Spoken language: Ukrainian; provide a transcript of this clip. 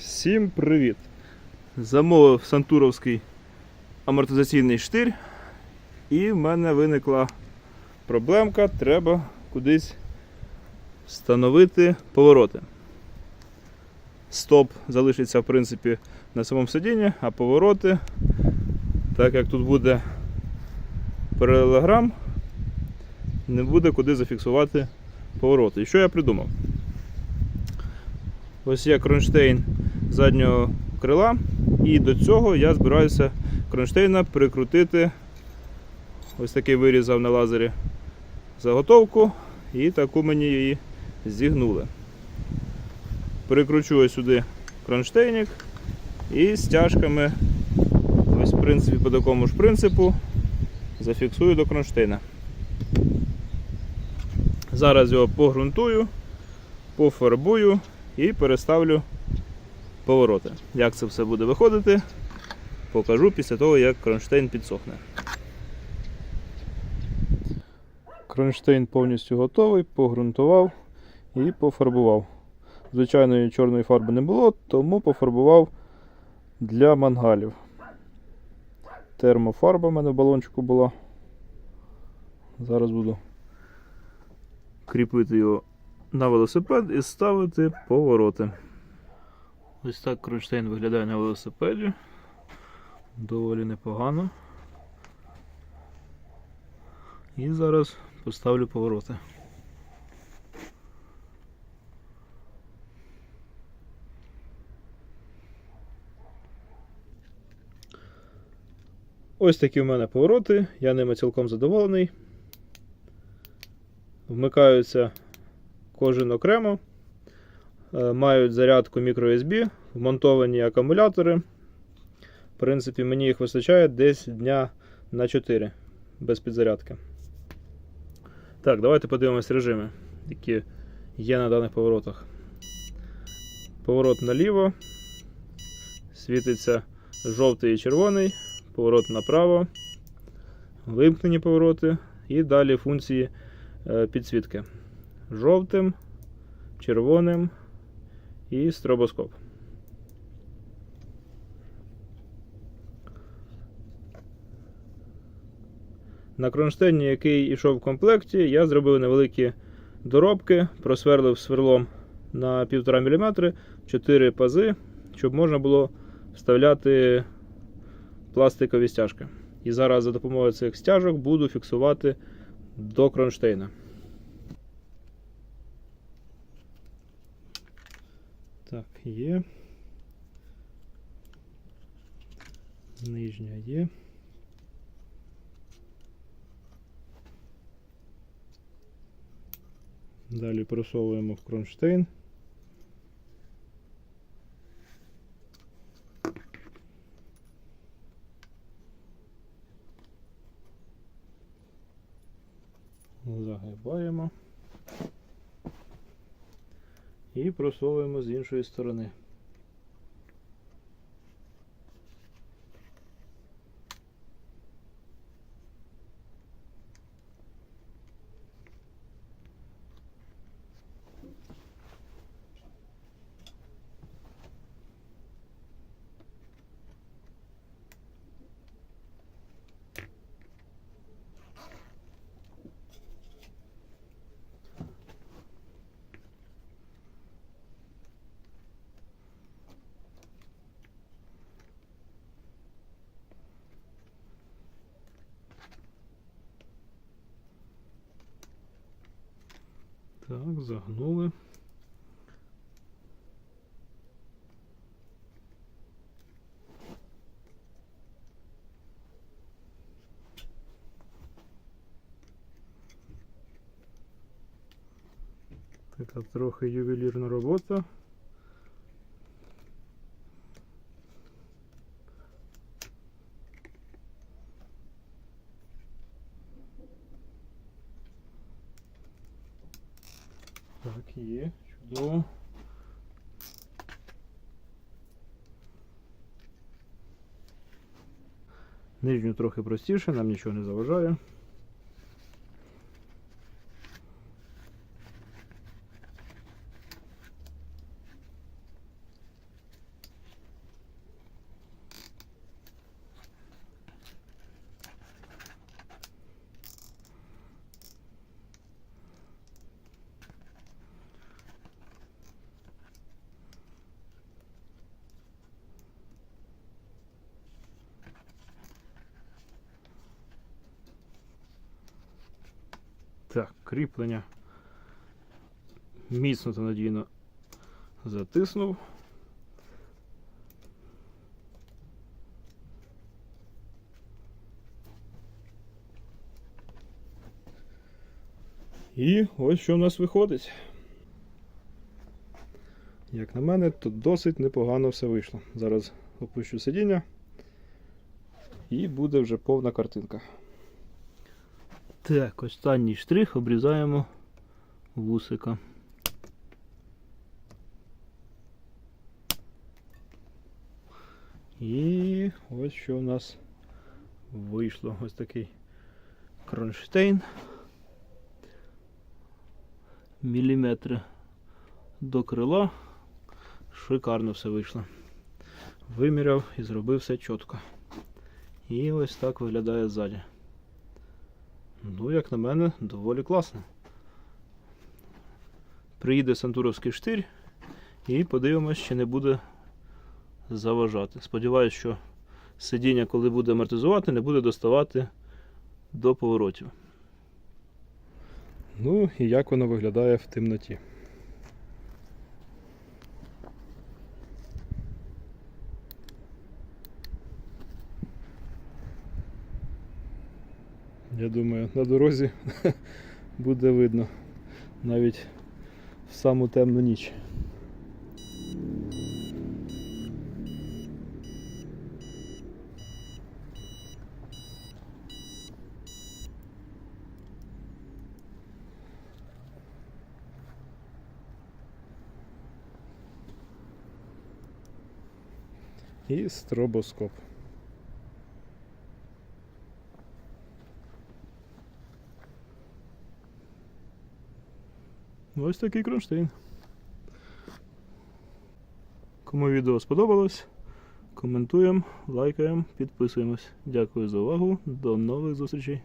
Всім привіт! Замовив сантуровський амортизаційний штир, і в мене виникла проблемка, треба кудись встановити повороти. Стоп залишиться в принципі на самому сидінні, а повороти, так як тут буде паралелограм, не буде куди зафіксувати повороти. І що я придумав? Ось є кронштейн заднього крила, і до цього я збираюся кронштейна прикрутити. Ось такий вирізав на лазері заготовку, і таку мені її зігнули. Прикручу ось сюди кронштейник і стяжками, ось в принципі по такому ж принципу, зафіксую до кронштейна. Зараз його погрунтую, пофарбую і переставлю повороти. Як це все буде виходити, покажу після того, як кронштейн підсохне. Кронштейн повністю готовий, погрунтував і пофарбував. Звичайної чорної фарби не було, тому пофарбував для мангалів. Термофарба в мене в балончику була. Зараз буду кріпити його на велосипед і ставити повороти. Ось так кронштейн виглядає на велосипеді. Доволі непогано. І зараз поставлю повороти. Ось такі в мене повороти, я ними цілком задоволений. Вмикаються кожен окремо. Е, Мають зарядку microUSB, вмонтовані акумулятори. В принципі, мені їх вистачає десь дня на 4 без підзарядки. Так, давайте подивимось режими, які є на даних поворотах. Поворот наліво. Світиться жовтий і червоний, поворот направо, вимкнені повороти і далі функції е, підсвітки. Жовтим, червоним і стробоскоп. На кронштейні, який йшов в комплекті, я зробив невеликі доробки, просверлив сверлом на 1,5 мм 4 пази, щоб можна було вставляти пластикові стяжки. І зараз за допомогою цих стяжок буду фіксувати до кронштейна. Так, є. Нижня є. Далі просовуємо в кронштейн. Загибаємо. І просовуємо з іншої сторони. Так, загнули. Така трохи ювелірна робота. Так, є, чудово. Нижню трохи простіше, нам нічого не заважає. Так, кріплення. Міцно та надійно затиснув. І ось що в нас виходить. Як на мене, тут досить непогано все вийшло. Зараз опущу сидіння і буде вже повна картинка. Так, останній штрих обрізаємо вусика. І ось що у нас вийшло. Ось такий кронштейн. Міліметри до крила. Шикарно все вийшло. Виміряв і зробив все чітко. І ось так виглядає ззаді. Ну, як на мене, доволі класно. Приїде Сантуровський штир і подивимось, чи не буде заважати. Сподіваюсь, що сидіння, коли буде амортизувати, не буде доставати до поворотів. Ну і як воно виглядає в темноті. Я думаю, на дорозі буде видно навіть в саму темну ніч. І стробоскоп. Ось такий кронштейн. Кому відео сподобалось, коментуємо, лайкаємо, підписуємось. Дякую за увагу. До нових зустрічей.